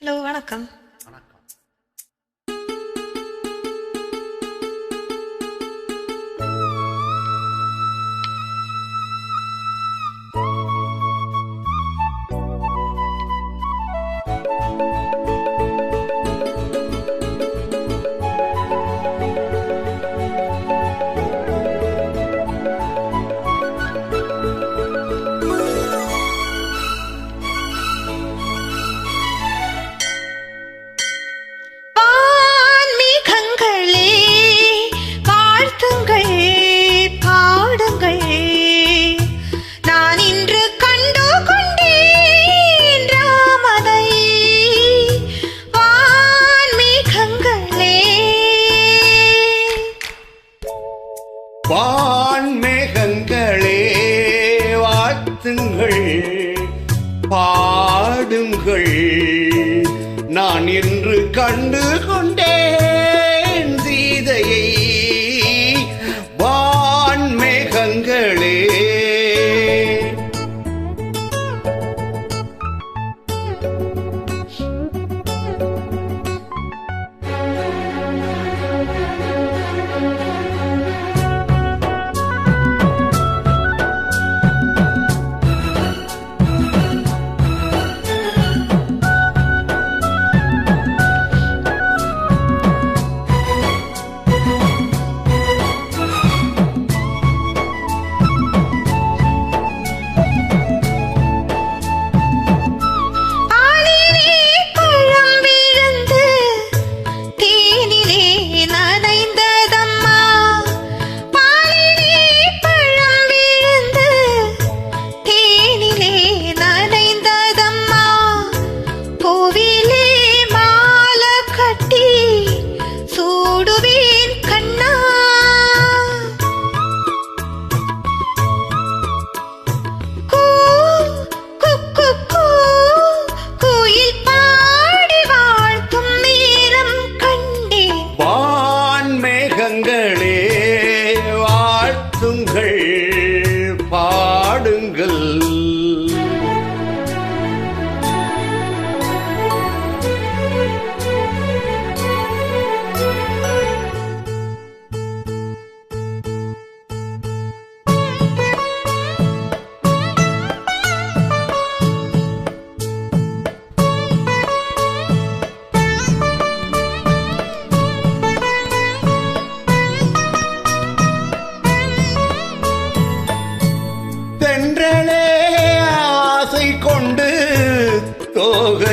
Hello வணக்கம். வணக்கம். வாழ்த்துங்கள் பாடுங்கள். நான் இன்று கண்டு கொண்டேன்.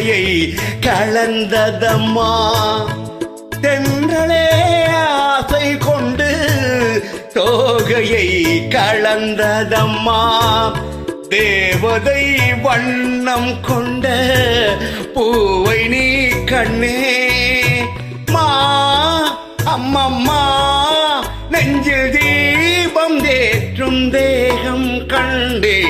தோகையை கலந்ததம்மா. தென்றலே ஆசை கொண்டு தோகையை கலந்ததம்மா. தேவதை வண்ணம் கொண்ட பூவை நீ கண்ணே. மா அம்மம்மா நெஞ்சில் தீபம் தேற்றும் தேகம் கண்டே.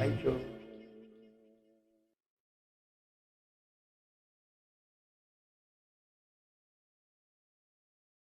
拜托。